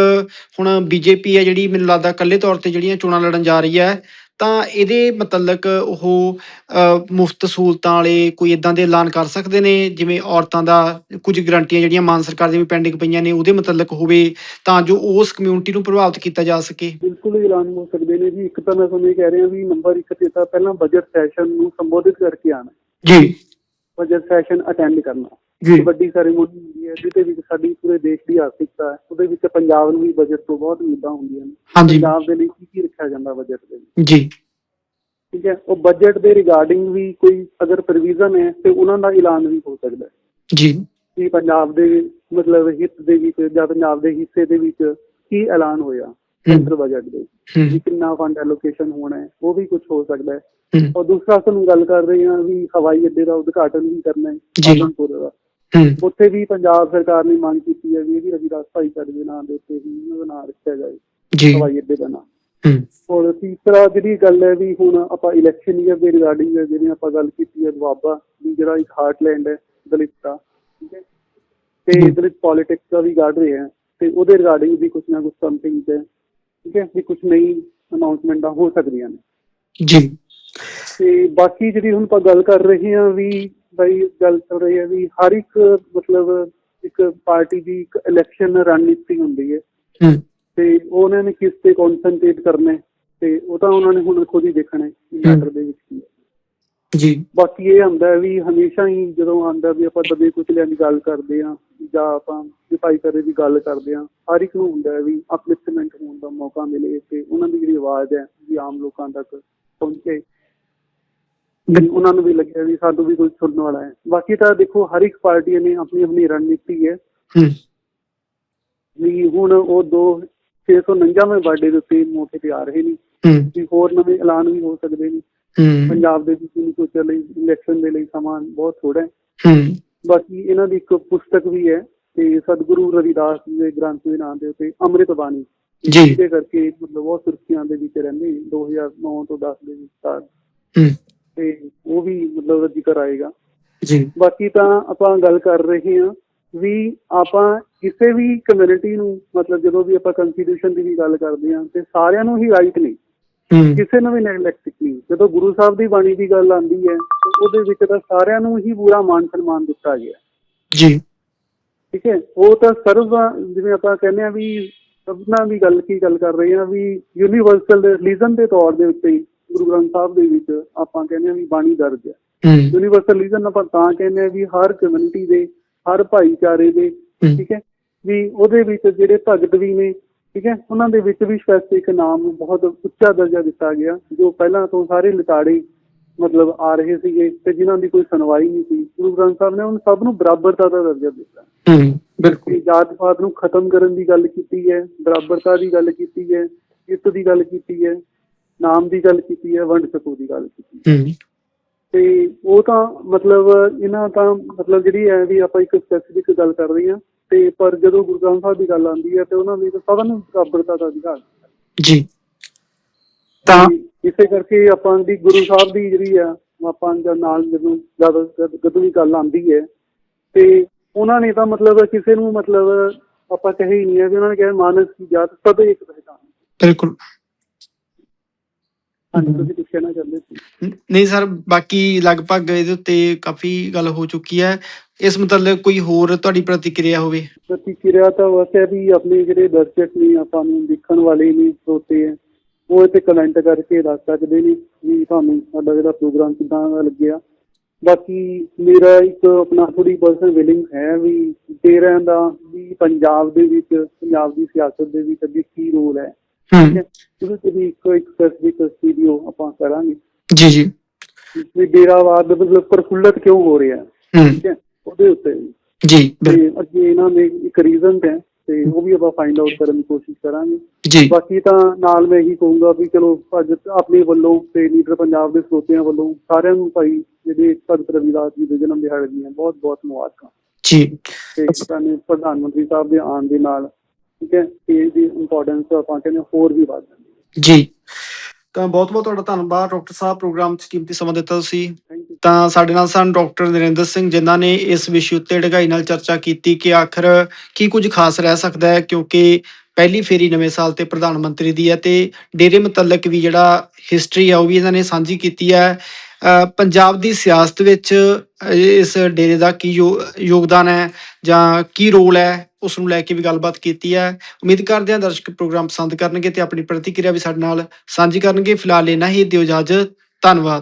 ਹੁਣ ਬੀਜੇਪੀ ਹੈ ਜਿਹੜੀ ਮੈਨੂੰ ਲੱਗਦਾ ਇਕੱਲੇ ਤੌਰ ਤੇ ਜਿਹੜੀਆਂ ਚੋਣਾਂ ਲੜਨ ਜਾ ਰਹੀ ਹੈ ਤਾਂ ਇਹਦੇ ਮਤਲਬ ਉਹ ਮੁਫਤ ਸਹੂਲਤਾਂ ਵਾਲੇ ਕੋਈ ਇਦਾਂ ਦੇ ਐਲਾਨ ਕਰ ਸਕਦੇ ਨੇ? ਜਿਵੇਂ ਔਰਤਾਂ ਦਾ ਕੁਝ ਗਰੰਟੀਆਂ ਜਿਹੜੀਆਂ ਮਾਨ ਸਰਕਾਰ ਦੀਆਂ ਪੈਂਡਿੰਗ ਪਈਆਂ ਨੇ ਉਹਦੇ ਮਤਲਬ ਹੋਵੇ ਤਾਂ ਜੋ ਉਸ ਕਮਿਊਨਿਟੀ ਨੂੰ ਪ੍ਰਭਾਵਿਤ ਕੀਤਾ ਜਾ ਸਕੇ? ਬਿਲਕੁਲ ਐਲਾਨ ਹੋ ਸਕਦੇ ਨੇ ਜੀ। ਇੱਕ ਤਾਂ ਮੈਂ ਤੁਹਾਨੂੰ ਇਹ ਕਹਿ ਰਿਹਾ ਵੀ ਨੰਬਰ ਇੱਕ ਤੇ ਤਾਂ ਪਹਿਲਾਂ ਬਜਟ ਸੈਸ਼ਨ ਨੂੰ ਸੰਬੋਧਿਤ ਕਰਕੇ ਆਣਾ ਜੀ। ਬਜਟ ਸੈਸ਼ਨ ਅਟੈਂਡ ਕਰਨਾ। ਜੀ। ਵੱਡੀ ਸੈਰੇਮੋਨੀ ਹੁੰਦੀ ਹੈ ਜਿਹਦੇ ਵਿੱਚ ਸਾਡੀ ਪੂਰੇ ਦੇਸ਼ ਦੀ ਆਰਥਿਕਤਾ ਹੈ ਉਹਦੇ ਵਿੱਚ ਪੰਜਾਬ ਨੂੰ ਵੀ ਬਜਟ ਤੋਂ ਬਹੁਤ ਉਮੀਦਾਂ ਹੁੰਦੀਆਂ ਨੇ। ਹਾਂਜੀ। ਪੰਜਾਬ ਦੇ ਲਈ ਕੀ ਕੀ ਰੱਖਿਆ ਜਾਂਦਾ ਬਜਟ ਦੇ ਵਿੱਚ? ਜੀ। ਠੀਕ ਹੈ ਉਹ ਬਜਟ ਦੇ ਰਿਗਾਰਡਿੰਗ ਵੀ ਕੋਈ ਅਗਰ ਪ੍ਰੋਵੀਜ਼ਨ ਹੈ ਤੇ ਉਹਨਾਂ ਦਾ ਐਲਾਨ ਵੀ ਹੋ ਸਕਦਾ ਹੈ। ਜੀ। ਕਿ ਪੰਜਾਬ ਦੇ ਮਤਲਬ ਹਿੱਤ ਦੇ ਵਿੱਚ ਜਾਂ ਪੰਜਾਬ ਦੇ ਹਿੱਸੇ ਦੇ ਵਿੱਚ ਕੀ ਐਲਾਨ ਹੋਇਆ ਸੈਂਟਰ ਬਜਟ ਦੇ ਵੀ ਕਿੰਨਾ ਫੰਡ ਐਲੋਕੇਸ਼ਨ ਹੋਣਾ ਹੈ ਉਹ ਵੀ ਕੁਝ ਹੋ ਸਕਦਾ ਹੈ। ਔਰ ਦੂਸਰਾ ਸਾਨੂੰ ਗੱਲ ਕਰ ਰਹੇ ਹਾਂ ਵੀ ਹਵਾਈ ਅੱਡੇ ਦਾ ਉਦਘਾਟਨ ਵੀ ਕਰਨਾ ਹੈ ਜੀ। ਆਦਮਪੁਰ ਦਾ। ਉੱਥੇ ਵੀ ਪੰਜਾਬ ਸਰਕਾਰ ਨੇ ਮੰਗ ਕੀਤੀ ਹੈ ਵੀ ਇਹ ਵੀ ਰਵਿਦਾਸ ਭਾਈਚਾਰੇ ਦੇ ਨਾਂ ਦੇ ਉੱਤੇ ਹੀ ਉਹਨਾਂ ਦਾ ਨਾਂ ਰੱਖਿਆ ਜਾਏ। ਜੀ। ਹਵਾਈ ਅੱਡੇ ਦਾ ਨਾਂ। ਹੂੰ। ਔਰ ਤੀਸਰਾ ਜਿਹੜੀ ਗੱਲ ਹੈ ਵੀ ਹੁਣ ਆਪਾਂ ਇਲੈਕਸ਼ਨ ਈਅਰ ਦੇ ਰਿਗਾਰਡਿੰਗ ਜਿਹੜੀ ਆਪਾਂ ਗੱਲ ਕੀਤੀ ਹੈ ਦੁਆਬਾ ਵੀ ਜਿਹੜਾ ਇੱਕ ਹਾਰਟਲੈਂਡ ਹੈ ਦਲਿਤ ਦਾ ਠੀਕ ਹੈ? ਤੇ ਜੀ। ਦਲਿਤ ਪੋਲਿਟਿਕਸ ਦਾ ਵੀ ਕੱਢ ਰਹੇ ਹੈ ਤੇ ਉਹਦੇ ਰਿਗਾਰਡਿੰਗ ਵੀ ਕੁਝ ਨਾ ਕੁਝ ਸਮਥਿੰਗ ਹੈ ਠੀਕ ਹੈ? ਵੀ ਕੁਝ ਨਈ ਅਨਾਉਂਸਮੈਂਟਾਂ ਹੋ ਸਕਦੀਆਂ ਨੇ। ਜੀ। ਤੇ ਬਾਕੀ ਜਿਹੜੀ ਹੁਣ ਆਪਾਂ ਗੱਲ ਕਰ ਰਹੇ ਹਾਂ ਵੀ ਬਈ ਗੱਲ ਕਰ ਰਹੇ ਹਾਂ ਵੀ ਹਰ ਇੱਕ ਮਤਲਬ ਇੱਕ ਪਾਰਟੀ ਦੀ ਇੱਕ ਇਲੈਕਸ਼ਨ ਰਣਨੀਤੀ ਹੁੰਦੀ ਹੈ। ਹੂੰ। ਤੇ ਉਹਨਾਂ ਨੇ ਕਿਸ ਤੇ ਕਨਸੈਂਟਰੇਟ ਕਰਨਾ ਤੇ ਉਹ ਤਾਂ ਉਹਨਾਂ ਨੇ ਹੁਣ ਖੁਦ ਹੀ ਦੇਖਣਾ ਹੈ ਮੈਟਰ ਦੇ ਵਿੱਚ ਕੀ ਹੈ। ਜੀ। ਬਾਕੀ ਇਹ ਹੁੰਦਾ ਵੀ ਹਮੇਸ਼ਾ ਹੀ ਜਦੋਂ ਆਉਂਦਾ ਵੀ ਆਪਾਂ ਦਬੇ ਕੁਚਲਿਆਂ ਦੀ ਗੱਲ ਕਰਦੇ ਹਾਂ ਜਾਂ ਆਪਾਂ ਭਾਈਚਾਰੇ ਦੀ ਗੱਲ ਕਰਦੇ ਹਾਂ ਹਰ ਇੱਕ ਨੂੰ ਹੁੰਦਾ ਵੀ ਅਪਲਿਫਟਮੈਂਟ ਹੋਣ ਦਾ ਮੌਕਾ ਮਿਲੇ ਤੇ ਉਹਨਾਂ ਦੀ ਜਿਹੜੀ ਆਵਾਜ਼ ਹੈ ਵੀ ਆਮ ਲੋਕਾਂ ਤੱਕ ਪਹੁੰਚੇ। ਵੀ ਉਹਨਾਂ ਨੂੰ ਵੀ ਲੱਗਿਆ ਵੀ ਸਾਨੂੰ ਵੀ ਕੁਝ ਸੁਣਨ ਵਾਲਾ ਹੈ। ਬਾਕੀ ਤਾਂ ਦੇਖੋ ਹਰ ਇੱਕ ਪਾਰਟੀ ਨੇ ਆਪਣੀ ਆਪਣੀ ਰਣਨੀਤੀ ਹੈ। ਵੀ ਹੁਣ ਉਹ ਦੋ 649ਵੇਂ ਬਰਥਡੇ ਦੇ ਉੱਤੇ ਮੌਕੇ ਤੇ ਆ ਰਹੇ ਨੇ। ਵੀ ਹੋਰ ਨਵੇਂ ਐਲਾਨ ਵੀ ਹੋ ਸਕਦੇ ਨੇ। ਹੂੰ। ਪੰਜਾਬ ਦੇ ਵਿੱਚ ਵੀ ਕੁਝ ਲਈ ਇਲੈਕਸ਼ਨ ਦੇ ਲਈ ਸਮਾਂ ਬਹੁਤ ਥੋੜਾ ਹੈ। ਹੂੰ। ਬਾਕੀ ਇਹਨਾਂ ਦੀ ਇੱਕ ਪੁਸਤਕ ਵੀ ਹੈ ਤੇ ਸਤਿਗੁਰੂ ਰਵਿਦਾਸ ਜੀ ਦੇ ਗ੍ਰੰਥ ਦੇ ਨਾਮ ਦੇ ਉੱਤੇ ਅੰਮ੍ਰਿਤ ਬਾਣੀ। ਜੀ। ਜਿਹਦੇ ਕਰਕੇ ਮਤਲਬ ਬਹੁਤ ਸੁਰਖੀਆਂ ਦੇ ਵਿੱਚ ਰਹਿੰਦੇ ਨੇ 2009 ਤੋਂ 10 ਦੇ ਵਿਚਕਾਰ ਹੂੰ। ਤੇ ਉਹ ਵੀ ਮਤਲਬ ਜ਼ਿਕਰ ਆਏਗਾ। ਜੀ। ਬਾਕੀ ਤਾਂ ਆਪਾਂ ਗੱਲ ਕਰ ਰਹੇ ਹਾਂ ਵੀ ਆਪਾਂ ਕਿਸੇ ਵੀ ਕਮਿਊਨਿਟੀ ਨੂੰ ਮਤਲਬ ਜਦੋਂ ਵੀ ਆਪਾਂ ਕਨਸਟੀਟਿਊਸ਼ਨ ਦੀ ਵੀ ਗੱਲ ਕਰਦੇ ਹਾਂ ਤੇ ਸਾਰਿਆਂ ਨੂੰ ਹੀ ਰਾਈਟ ਨਹੀਂ ਹੂੰ। ਕਿਸੇ ਨੂੰ ਵੀ ਨੈਗਲੈਕਟ ਨਹੀਂ। ਜਦੋਂ ਗੁਰੂ ਸਾਹਿਬ ਦੀ ਬਾਣੀ ਦੀ ਗੱਲ ਆਉਂਦੀ ਹੈ ਉਹਦੇ ਵਿੱਚ ਤਾਂ ਸਾਰਿਆਂ ਨੂੰ ਹੀ ਪੂਰਾ ਮਾਨ ਸਨਮਾਨ ਦਿੱਤਾ ਗਿਆ। ਜੀ। ਠੀਕ ਹੈ? ਉਹ ਤਾਂ ਸਰਵ ਜਿਵੇਂ ਆਪਾਂ ਕਹਿੰਦੇ ਆ ਵੀ ਸਭਨਾਂ ਦੀ ਗੱਲ ਕੀ ਗੱਲ ਕਰ ਰਹੇ ਆ ਵੀ ਯੂਨੀਵਰਸਲ ਰਿਲੀਜਨ ਦੇ ਤੌਰ ਦੇ ਉੱਤੇ ਗੁਰੂ ਗ੍ਰੰਥ ਸਾਹਿਬ ਦੇ ਵਿੱਚ ਆਪਾਂ ਕਹਿੰਦੇ ਆ ਵੀ ਬਾਣੀ ਦਰਜ ਹੈ। ਯੂਨੀਵਰਸਲ ਰਿਲੀਜਨ ਆਪਾਂ ਤਾਂ ਕਹਿੰਦੇ ਆ ਵੀ ਹਰ ਕਮਿਊਨਿਟੀ ਦੇ ਹਰ ਭਾਈਚਾਰੇ ਦੇ ਠੀਕ ਹੈ? ਵੀ ਉਹਦੇ ਵਿੱਚ ਜਿਹੜੇ ਭਗਤ ਵੀ ਨੇ ਠੀਕ ਹੈ? ਉਹਨਾਂ ਦੇ ਵਿੱਚ ਵੀ ਸਪੈਸੀਫਿਕ ਨਾਮ ਨੂੰ ਬਹੁਤ ਉੱਚਾ ਦਰਜਾ ਦਿੱਤਾ ਗਿਆ ਜੋ ਪਹਿਲਾਂ ਤੋਂ ਸਾਰੇ ਲਿਤਾੜੇ ਮਤਲਬ ਆ ਰਹੇ ਸੀਗੇ ਤੇ ਜਿਨ੍ਹਾਂ ਦੀ ਕੋਈ ਸੁਣਵਾਈ ਨਹੀਂ ਸੀ। ਗੁਰੂ ਗ੍ਰੰਥ ਸਾਹਿਬ ਨੇ ਉਹਨਾਂ ਸਭ ਨੂੰ ਬਰਾਬਰਤਾ ਦਾ ਦਰਜਾ ਦਿੱਤਾ। ਹੂੰ ਬਿਲਕੁਲ। ਕਿ ਜਾਤ ਪਾਤ ਨੂੰ ਖਤਮ ਕਰਨ ਦੀ ਗੱਲ ਕੀਤੀ ਹੈ ਬਰਾਬਰਤਾ ਦੀ ਗੱਲ ਕੀਤੀ ਹੈ ਇੱਤ ਦੀ ਗੱਲ ਕੀਤੀ ਹੈ। ਨਾਮ ਦੀ ਗੱਲ ਕੀਤੀ ਹੈ ਵੰਡ ਸਕੋ ਦੀ ਗੱਲ ਕੀਤੀ ਹੂੰ। ਤੇ ਉਹ ਤਾਂ ਮਤਲਬ ਇਹਨਾਂ ਤਾਂ ਮਤਲਬ ਜਿਹੜੀ ਹੈ ਵੀ ਆਪਾਂ ਇੱਕ ਸਪੈਸੀਫਿਕ ਗੱਲ ਕਰ ਰਹੇ ਹਾਂ ਤੇ ਪਰ ਜਦੋਂ ਗੁਰੂ ਗ੍ਰੰਥ ਸਾਹਿਬ ਦੀ ਗੱਲ ਆਉਂਦੀ ਹੈ ਤੇ ਉਹਨਾਂ ਦੀ ਤਾਂ ਸਭ ਨੂੰ ਬਰਾਬਰਤਾ ਦਾ ਅਧਿਕਾਰ। ਜੀ। ਤਾਂ ਇਸੇ ਕਰਕੇ ਆਪਾਂ ਦੀ ਗੁਰੂ ਸਾਹਿਬ ਦੀ ਜਿਹੜੀ ਆ ਆਪਾਂ ਜਦ ਨਾਲ ਜਦੋਂ ਜਦ ਵੀ ਗੱਲ ਆਉਂਦੀ ਹੈ ਤੇ ਉਹਨਾਂ ਨੇ ਤਾਂ ਮਤਲਬ ਕਿਸੇ ਨੂੰ ਮਤਲਬ ਆਪਾਂ ਕਹੇ ਹੀ ਨਹੀਂ ਹੈ ਵੀ ਉਹਨਾਂ ਨੇ ਕਿਹਾ ਮਾਨਸ ਦੀ ਜਾਤ ਸਭ ਇੱਕ ਪਹਿਚਾਨ ਬਿਲਕੁਲ। ਹਾਂਜੀ ਤੁਸੀਂ ਕੁਝ ਕਹਿਣਾ ਚਾਹੁੰਦੇ ਸੀ? ਨ- ਨਹੀਂ ਸਰ ਬਾਕੀ ਲਗਭਗ ਇਹਦੇ ਉੱਤੇ ਕਾਫੀ ਗੱਲ ਹੋ ਚੁੱਕੀ ਹੈ। ਇਸ ਮਤਲਬ ਕੋਈ ਹੋਰ ਤੁਹਾਡੀ ਪ੍ਰਤੀਕਿਰਿਆ ਹੋਵੇ? ਪ੍ਰਤੀਕਿਰਿਆ ਤਾਂ ਵੈਸੇ ਵੀ ਆਪਣੇ ਜਿਹੜੇ ਦਰਸ਼ਕ ਨੇ ਆਪਾਂ ਨੂੰ ਦੇਖਣ ਵਾਲੇ ਨੇ ਸਰੋਤੇ ਹੈ ਉਹ ਇੱਥੇ ਕਮੈਂਟ ਕਰਕੇ ਦੱਸ ਸਕਦੇ ਨੇ ਵੀ ਤੁਹਾਨੂੰ ਸਾਡਾ ਜਿਹੜਾ ਪ੍ਰੋਗਰਾਮ ਕਿਦਾਂ ਦਾ ਲੱਗਿਆ। ਬਾਕੀ ਮੇਰਾ ਇੱਕ ਆਪਣਾ ਥੋੜੀ ਪਰਸਨਲ ਫੀਲਿੰਗ ਹੈ ਵੀ ਤੇਰਾਂ ਦਾ ਵੀ ਪੰਜਾਬ ਦੇ ਵਿੱਚ ਪੰਜਾਬ ਦੀ ਸਿਆਸਤ ਦੇ ਵਿੱਚ ਅੱਗੇ ਕੀ ਰੋਲ ਹੈ। ਠੀਕ ਹੂੰ। ਹੈ ਉਹਦੇ ਤੇ ਵੀ ਇੱਕ ਇੱਕ ਸਪੈਸੀਫਿਕ ਵੀਡੀਓ ਆਪਾਂ ਕਰਾਂਗੇ। ਜੀ ਜੀ। ਵੀ ਡੇਰਾਵਾਦ ਮਤਲਬ ਪ੍ਰਫੁੱਲਤ ਕਿਉਂ ਹੋ ਰਿਹਾ? ਹੂੰ। ਠੀਕ ਹੈ ਉਹਦੇ ਉੱਤੇ ਵੀ। ਜੀ ਬਿਲ- ਤੇ ਅੱਗੇ ਇਹਨਾਂ ਦੇ ਇੱਕ ਰੀਜ਼ਨ ਹੈ ਤੇ ਉਹ ਵੀ ਆਪਾਂ ਫਾਈਂਡ ਆਊਟ ਕਰਨ ਦੀ ਕੋਸ਼ਿਸ਼ ਕਰਾਂਗੇ। ਜੀ। ਬਾਕੀ ਤਾਂ ਨਾਲ ਮੈਂ ਇਹੀ ਕਹੂੰਗਾ ਵੀ ਚਲੋ ਅੱਜ ਆਪਣੇ ਵੱਲੋਂ ਤੇ ਲੀਡਰ ਪੰਜਾਬ ਦੇ ਸਰੋਤਿਆਂ ਵੱਲੋਂ ਸਾਰਿਆਂ ਨੂੰ ਭਾਈ ਜਿਹੜੇ ਭਗਤ ਰਵਿਦਾਸ ਜੀ ਦੇ ਜਨਮ ਦਿਹਾੜੇ ਦੀਆਂ ਬਹੁਤ ਬਹੁਤ ਮੁਬਾਰਕਾਂ। ਜੀ। ਤੇ ਸਾਨੂੰ ਪ੍ਰਧਾਨ ਮੰਤਰੀ ਸਾਹਿਬ ਦੇ ਆਉਣ ਦੇ ਨਾਲ ਠੀਕ ਹੈ? ਤੇ ਇਹਦੀ ਇੰਪੋਰਟੈਂਸ ਕਹਿੰਦੇ ਹਾਂ ਹੋਰ ਵੀ ਵੱਧ ਜੀ। ਤਾਂ ਬਹੁਤ ਬਹੁਤ ਤੁਹਾਡਾ ਧੰਨਵਾਦ ਡਾਕਟਰ ਸਾਹਿਬ ਪ੍ਰੋਗਰਾਮ 'ਚ ਕੀਮਤੀ ਸਮਾਂ ਦਿੱਤਾ ਤੁਸੀਂ। ਤਾਂ ਸਾਡੇ ਨਾਲ ਸਨ ਡਾਕਟਰ ਨਰਿੰਦਰ ਸਿੰਘ ਜਿਨ੍ਹਾਂ ਨੇ ਇਸ ਵਿਸ਼ੇ ਉੱਤੇ ਡੂੰਘਾਈ ਨਾਲ ਚਰਚਾ ਕੀਤੀ ਕਿ ਆਖਰ ਕੀ ਕੁਝ ਖਾਸ ਰਹਿ ਸਕਦਾ ਹੈ ਕਿਉਂਕਿ ਪਹਿਲੀ ਫੇਰੀ ਨਵੇਂ ਸਾਲ ਤੇ ਪ੍ਰਧਾਨ ਮੰਤਰੀ ਦੀ ਹੈ ਤੇ ਡੇਰੇ ਮੁਤਲਕ ਵੀ ਜਿਹੜਾ ਹਿਸਟਰੀ ਆ ਉਹ ਵੀ ਇਹਨਾਂ ਨੇ ਸਾਂਝੀ ਕੀਤੀ ਹੈ। ਪੰਜਾਬ ਦੀ ਸਿਆਸਤ ਵਿੱਚ ਇਸ ਡੇਰੇ ਦਾ ਕੀ ਯੋਗਦਾਨ ਹੈ ਜਾਂ ਕੀ ਰੋਲ ਹੈ ਉਸ ਨੂੰ ਲੈ ਕੇ ਵੀ ਗੱਲਬਾਤ ਕੀਤੀ ਹੈ। ਉਮੀਦ ਕਰਦੇ ਹਾਂ ਦਰਸ਼ਕ ਪ੍ਰੋਗਰਾਮ ਪਸੰਦ ਕਰਨਗੇ ਤੇ ਆਪਣੀ ਪ੍ਰਤੀਕਿਰਿਆ ਵੀ ਸਾਡੇ ਨਾਲ ਸਾਂਝੀ ਕਰਨਗੇ। ਫਿਲਹਾਲ ਇਹਨਾਂ ਹੀ, ਦਿਓ ਇਜਾਜ਼ਤ, ਧੰਨਵਾਦ।